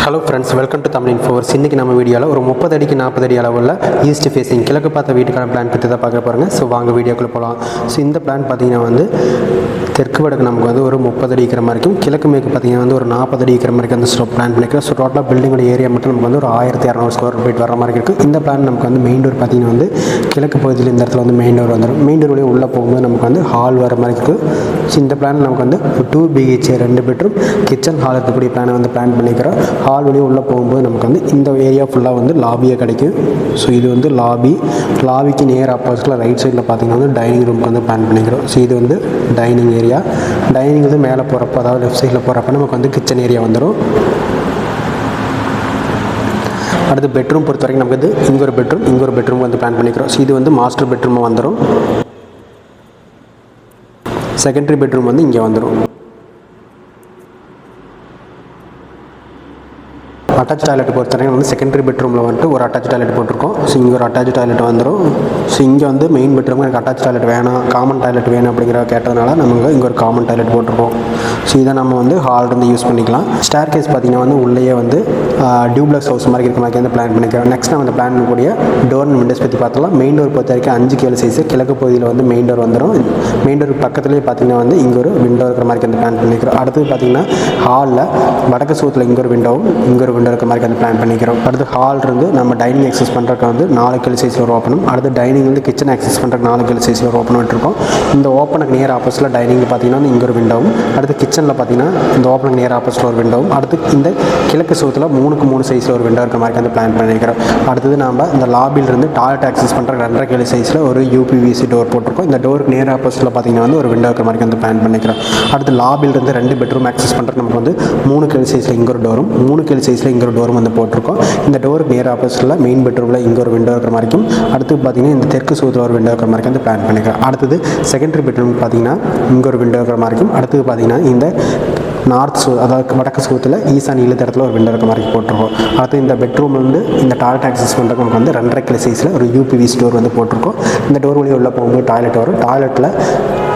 Hello friends welcome to Tamil in force இன்றைக்கி நம்ம வீடியோவில் ஒரு முப்பது அடிக்கு நாற்பது அடி அளவில் ஈஸ்ட் ஃபேஸிங் கிழக்கு பார்த்த வீட்டுக்கான பிளான் பற்றி தான் பார்க்க போகிறோங்க ஸோ வாங்க வீடியோக்குள்ளே போகலாம் ஸோ இந்த பிளான் பார்த்தீங்கன்னா வந்து தெற்கு வடக்கு நமக்கு வந்து ஒரு முப்பது அடி இருக்கிற மாதிரிக்கும் கிழக்கு மேற்கு பார்த்தீங்கன்னா வந்து ஒரு நாற்பது அடி இருக்கிற மாதிரி அந்த ஸ்டோப் பிளான் பண்ணிக்கிறோம் ஸோ டோட்டலாக பில்டிங்கோட ஏரியா மட்டும் நமக்கு வந்து ஒரு ஆயிரத்தி இரநூறு ஸ்கொயர் ஃபீட் வர மாதிரி இருக்குது இந்த பிளான் நமக்கு வந்து மெயின் டோர் பார்த்தீங்கன்னா வந்து கிழக்கு பகுதியில் இந்த இடத்துல வந்து மெயின் டோர் வந்துடும் மெயின் டோர் உள்ளே போகும்போது நமக்கு வந்து ஹால் வர மாதிரி இருக்குது ஸோ இந்த பிளான் நமக்கு வந்து டூ பிஹெச்ஏ ரெண்டு பெட்ரூம் கிச்சன் ஹால் இருக்கக்கூடிய பிளானை வந்து பிளான் பண்ணிக்கிறோம். ஹால் வழியே உள்ளே போகும்போது நமக்கு வந்து இந்த ஏரியா ஃபுல்லாக வந்து லாபியாக கிடைக்கும். ஸோ இது வந்து லாபி லாபிக்கு நேர் ஆப்போசிட்டில் ரைட் சைடில் பார்த்தீங்கன்னா வந்து டைனிங் ரூமுக்கு வந்து பிளான் பண்ணிக்கிறோம். ஸோ இது வந்து டைனிங் ஏரியா டைனிங் வந்து மேலே போகிறப்ப அதாவது லெஃப்ட் சைடில் போகிறப்ப நமக்கு வந்து கிச்சன் ஏரியா வந்துடும் அடுத்து பெட்ரூம் பொறுத்த வரைக்கும் நமக்கு வந்து இங்கே ஒரு பெட்ரூம் இங்கே ஒரு பெட்ரூம் வந்து பிளான் பண்ணிக்கிறோம். ஸோ இது வந்து மாஸ்டர் பெட்ரூமாக வந்துடும் செகண்டரி பெட்ரூம் வந்து இங்கே வந்துடும் அட்டாச் டாய்லெட் பொறுத்த வரைக்கும் வந்து செகண்டரி பெட்ரூமில் வந்துட்டு ஒரு அட்டாச் டாய்லெட் போட்டிருக்கோம். ஸோ இங்கே ஒரு அட்டாச் டாய்லெட் வந்துடும் ஸோ இங்கே வந்து மெயின் பெட்ரூம் எனக்கு அட்டாச் டாய்லெட் வேணாம். காமன் டாய்லெட் வேணும் அப்படிங்கிற கேட்டதுனால நம்ம இங்கே ஒரு காமன் டாய்லெட் போட்டிருக்கோம். ஸோ இதை நம்ம வந்து ஹால் இருந்து யூஸ் பண்ணிக்கலாம். ஸ்டேர் கேஸ் பார்த்தீங்கன்னா வந்து உள்ளேயே வந்து டியூப்ளக்ஸ் ஹவுஸ் மாதிரி இருக்கிற மாதிரி வந்து பிளான் பண்ணிக்கிறோம் நெக்ஸ்ட் நம்ம இந்த பிளான் பண்ணக்கூடிய டோர் விண்டோஸ் பற்றி பார்த்தலாம் மெயின் டோர் பொறுத்த வரைக்கும் அஞ்சு கேள் சைஸ் கிழக்கு பகுதியில் வந்து மெயின் டோர் வந்துடும் மெயின் டோர் பக்கத்துலேயே பார்த்தீங்கன்னா வந்து இங்கே ஒரு விண்டோ இருக்கிற மாதிரி வந்து பிளான் பண்ணிக்கிறோம். அடுத்தது பார்த்தீங்கன்னா ஹாலில் வடக்கு சூத்தில் இங்கே ஒரு விண்டோவும் இங்கே ஒரு விண்டோ இருக்க மாதிரி வந்து பிளான் பண்ணிக்கிறோம். அடுத்து ஹால் இருந்து நம்ம டைனிங் ஆக்சஸ் பண்ணுறதுக்கு வந்து நாலு கிலோ சைஸில் ஒரு ஓப்பனும் அடுத்து டைனிங் வந்து கிச்சன் ஆக்சஸ் பண்ணுறதுக்கு நாலு கிலோ சைஸில் ஒரு ஓப்பன் விட்டுருக்கோம் இந்த ஓப்பனுக்கு நேர் ஆப்போசிட்டில் டைனிங் பார்த்தீங்கன்னா இங்கே ஒரு விண்டோவும் அடுத்து கிச்சனில் பார்த்தீங்கன்னா இந்த ஓப்பனுக்கு நேர் ஆப்போசிட்டில் ஒரு விண்டோவும் அடுத்து இந்த கிழக்கு சுவத்தில் மூணுக்கு மூணு சைஸில் ஒரு விண்டோ இருக்க மாதிரி வந்து பிளான் பண்ணிக்கிறோம். அடுத்தது நம்ம இந்த லாபியிலிருந்து டாய்லெட் ஆக்சஸ் பண்ணுற ரெண்டரை கிலோ சைஸில் ஒரு யூபிவிசி டோர் போட்டிருக்கோம். இந்த டோருக்கு நேர் ஆப்போசிட்டில் பார்த்தீங்கன்னா வந்து ஒரு விண்டோ இருக்கிற மாதிரி வந்து பிளான் பண்ணிக்கிறோம். அடுத்து லாபியிலிருந்து ரெண்டு பெட்ரூம் ஆக்சஸ் பண்ணுறதுக்கு நமக்கு வந்து மூணு கிலோ சைஸில் இங்கே ஒரு டோரும் மூணு கிலோ சைஸில் இங்கே ஒரு டோரும் வந்து போட்டிருக்கோம். இந்த டோருக்கு நேர் ஆப்போசிட்டில் மெயின் பெட்ரூமில் இங்கே ஒரு விண்டோ இருக்கிற மாதிரிக்கும் அடுத்து பார்த்தீங்கன்னா இந்த தெற்கு சூத்தில் ஒரு விண்டோ இருக்கிற மாதிரி வந்து பிளான் பண்ணிக்கிறேன் அடுத்தது செகண்டரி பெட்ரூம் பார்த்தீங்கன்னா இங்கே ஒரு விண்டோ இருக்கிற மாதிரிக்கும் அடுத்தது பார்த்தீங்கன்னா இந்த நார்த் சூ அதாவது வடக்கு சூத்தில் ஈசான் இழுத்த இடத்துல ஒரு விண்டோ இருக்க மாதிரி போட்டிருக்கோம். அடுத்து இந்த பெட்ரூம் வந்து இந்த டாய்லெட் ஆக்சஸ் பண்ணுறதுக்கு நமக்கு வந்து ரெண்டரை கிலோ சைஸில் ஒரு யூபிவி ஸ்டோர் வந்து போட்டிருக்கோம். இந்த டோர் வழியாக உள்ள போகும்போது டாய்லெட் வரும். டாய்லெட்டில்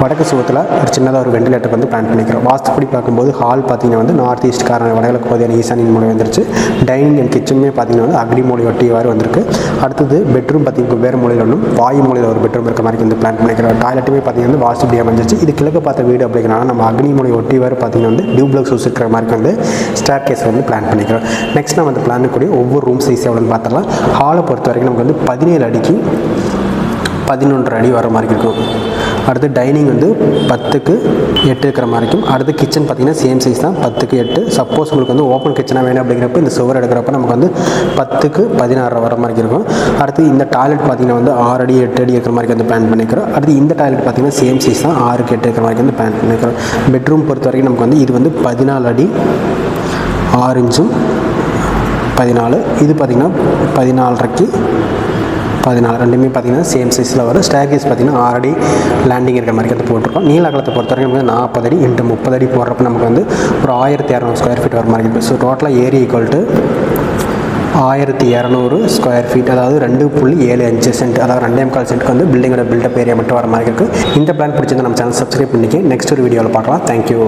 வடக்கு சுகத்தில் ஒரு சின்னதாக ஒரு வெண்டிலேட்டர் வந்து பிளான் பண்ணிக்கிறோம். வாஸ்துப்படி பார்க்கும்போது ஹால் பார்த்தீங்கன்னா வந்து நார்த் ஈஸ்ட் காரண வடகிழக்கு பகுதியான ஈசானின் மூலம் வந்துருச்சு. டைனிங் அண்ட் கிச்சனுமே பார்த்தீங்கன்னா வந்து அக்னி மூலை ஒட்டியவாறு வந்திருக்கு. அடுத்தது பெட்ரூம் பார்த்தீங்கன்னா வேறு மூலையில் ஒன்றும் வாயு மூலையில் ஒரு பெட்ரூம் இருக்க மாதிரி வந்து பிளான் பண்ணிக்கிறோம். டாய்லெட்டுமே பார்த்தீங்கன்னா வந்து வாஸ்துப்படி அமைஞ்சிருச்சு. இது கிழக்கு பார்த்த வீடு அப்படிங்கிறனால நம்ம அக்னி மூலை ஒட்டியவாறு பார்த்தீங்கன்னா வந்து டியூப்ளக்ஸ் ஹவுஸ் இருக்கிற மாதிரி வந்து ஸ்டார் கேஸ் வந்து பிளான் பண்ணிக்கிறோம். நெக்ஸ்ட் நம்ம வந்து பிளான் கூடிய ஒவ்வொரு ரூம் சைஸ் எவ்வளோன்னு பார்த்தலாம் ஹாலை பொறுத்த வரைக்கும் நமக்கு வந்து பதினேழு அடிக்கு பதினொன்றரை அடி வர மாதிரி இருக்கும். அடுத்து டைனிங் வந்து பத்துக்கு எட்டு இருக்கிற மாதிரி இருக்கும். அடுத்து கிச்சன் பார்த்தீங்கன்னா சேம் சைஸ் தான். பத்துக்கு எட்டு. சப்போஸ் உங்களுக்கு வந்து ஓப்பன் கிச்சனாக வேணும் அப்படிங்கிறப்ப இந்த சுவர் எடுக்கிறப்ப நமக்கு வந்து பத்துக்கு பதினாறு வர மாதிரி இருக்கும். அடுத்து இந்த டாய்லெட் பார்த்தீங்கன்னா வந்து ஆறு அடி எட்டு அடி இருக்கிற மாதிரி வந்து பிளான் பண்ணிக்கிறோம். அடுத்து இந்த டாய்லெட் பார்த்தீங்கன்னா சேம் சைஸ் தான். ஆறுக்கு எட்டு இருக்கிற மாதிரி வந்து பிளான் பண்ணிக்கிறோம். பெட்ரூம் பொறுத்த வரைக்கும் நமக்கு வந்து இது வந்து பதினாலு அடி ஆறு இன்ச்சும் பதினாலு. இது பார்த்திங்கன்னா பதினாலரைக்கு பதினாலு ரெண்டுமே பார்த்தீங்கன்னா சேம் சைஸில் வரும். ஸ்டேர் கேஸ் பார்த்தீங்கன்னா ஆறடி லேண்டிங் இருக்கிற மாதிரி வந்து போட்டிருக்கோம். நீல அகலத்தை பொறுத்த வரைக்கும் நமக்கு நாற்பது அடி இன்ட்டு முப்பது அடி போடுறப்ப நமக்கு வந்து ஒரு ஆயிரத்தி இரநூறு ஸ்கொயர் ஃபீட் வர மாதிரி இருக்குது ஸோ டோட்டலாக ஏரி ஈக்குவல் டு ஆயிரத்தி இரநூறு ஸ்கொயர் ஃபீட் அதாவது ரெண்டு புள்ளி ஏழு அஞ்சு சென்ட் அதாவது ரெண்டே கால் சென்ட்டுக்கு வந்து பில்டிங்கோட பில்டப் ஏரியா மட்டும் வர மாதிரி இருக்குது இந்த பிளான் பிடிச்சிருந்தா நம்ம சேனல் சப்ஸ்கிரைப் பண்ணிக்க நெக்ஸ்ட் ஒரு வீடியோவில் பார்க்கலாம். தேங்க்யூ